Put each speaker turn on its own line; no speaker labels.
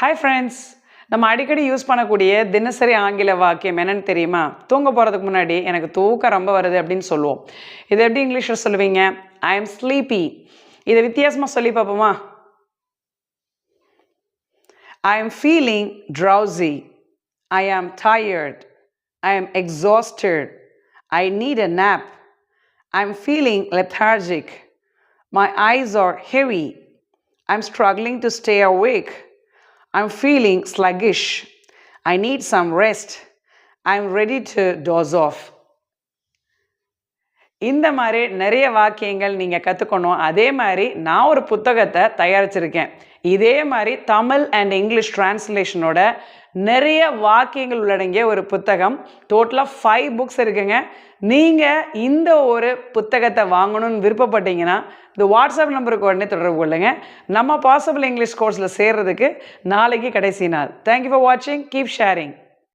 Hi friends நம்ம அடிக்கடி use பண்ணக்கூடிய தினசரி ஆங்கில வாக்கியம் என்னன்னு தெரியுமா? தூங்க போகிறதுக்கு முன்னாடி எனக்கு தூக்கம் ரொம்ப வருது அப்படின்னு சொல்லுவோம். இது எப்படி இங்கிலீஷில் சொல்லுவீங்க? ஐ எம் ஸ்லீப்பி இதை வித்தியாசமாக சொல்லி பார்ப்போமா? I am feeling drowsy I am tired I am exhausted I need a nap. I'm feeling lethargic. My eyes are heavy. I'm struggling to stay awake I'm feeling sluggish. I need some rest. I'm ready to doze off. இந்த மாதிரி நிறைய வாக்கியங்கள் நீங்கள் கற்றுக்கணும் அதே மாதிரி நான் ஒரு புத்தகத்தை தயாரிச்சிருக்கேன். இதே மாதிரி தமிழ் அண்ட் இங்கிலீஷ் டிரான்ஸ்லேஷனோட நிறைய வாக்கியங்கள் உள்ளடங்கிய ஒரு புத்தகம். டோட்டலாக ஃபைவ் புக்ஸ் இருக்குங்க. நீங்கள் இந்த ஒரு புத்தகத்தை வாங்கணும்னு விருப்பப்பட்டீங்கன்னா இந்த வாட்ஸ்அப் நம்பருக்கு உடனே தொடர்பு கொள்ளுங்க. நம்ம பாசிபிள் இங்கிலீஷ் கோர்ஸில் சேர்கிறதுக்கு நாளைக்கு கடைசி நாள். தேங்க்யூ ஃபார் வாட்சிங் கீப் ஷேரிங்